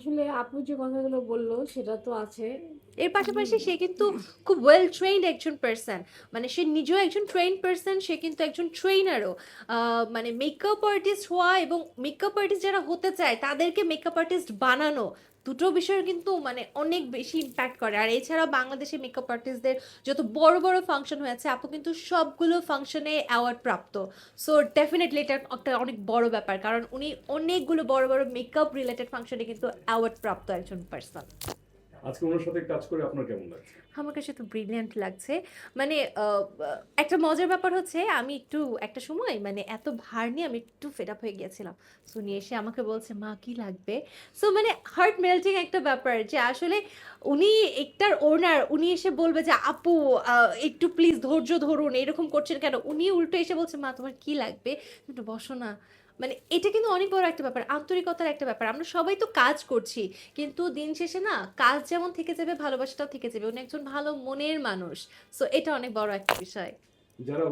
আসলে আপু যে কথাগুলো বলল সেটা তো আছে। এর পাশাপাশি সে কিন্তু খুব ওয়েল ট্রেইনড একজন পার্সন মানে সে নিজেও একজন ট্রেইন পার্সন সে কিন্তু একজন ট্রেইনারও মানে মেকআপ আর্টিস্ট হওয়া এবং মেকআপ আর্টিস্ট যারা হতে চায়, তাদেরকে মেকআপ আর্টিস্ট বানানো দুটো বিষয় কিন্তু মানে অনেক বেশি ইম্প্যাক্ট করে। আর এছাড়াও বাংলাদেশে মেকআপ আর্টিস্টদের যত বড় বড় ফাংশন হয়েছে, আপু কিন্তু সবগুলো ফাংশনে অ্যাওয়ার্ড প্রাপ্ত। সো ডেফিনেটলি এটা একটা অনেক বড় ব্যাপার, কারণ উনি অনেকগুলো বড় বড় মেকআপ রিলেটেড ফাংশনে কিন্তু অ্যাওয়ার্ড প্রাপ্ত একজন পার্সন আজকে ওনার সাথে কাজ করে আপনার কেমন লাগছে? আমার কাছে তো ব্রিলিয়ান্ট লাগছে। মানে একটা মজার ব্যাপার হচ্ছে, আমি একটু, একটা সময় মানে এত ভার নিয়ে আমি একটু ফেড আপ হয়ে গিয়েছিলাম। সো নিয়ে এসে আমাকে বলছে, মা, কি লাগবে? সো মানে হার্ট মেল্টিং একটা ব্যাপার যে, আসলে উনি একটার ওনার উনি এসে বলবে যে, আপু একটু প্লিজ ধৈর্য ধরুন, এরকম করছেন কেন? উনি উল্টো এসে বলছে, মা, তোমার কি লাগবে? বসো না। মানে এটা কিন্তু অনেক বড় একটা ব্যাপার, আন্তরিকতার একটা ব্যাপার। আমরা সবাই তো কাজ করছি, কিন্তু দিন শেষে না, কাজ যেমন থেকে যাবে, ভালোবাসাটাও থেকে যাবে। উনি একজন ভালো মনের মানুষ। সো এটা অনেক বড় একটা বিষয়। যারা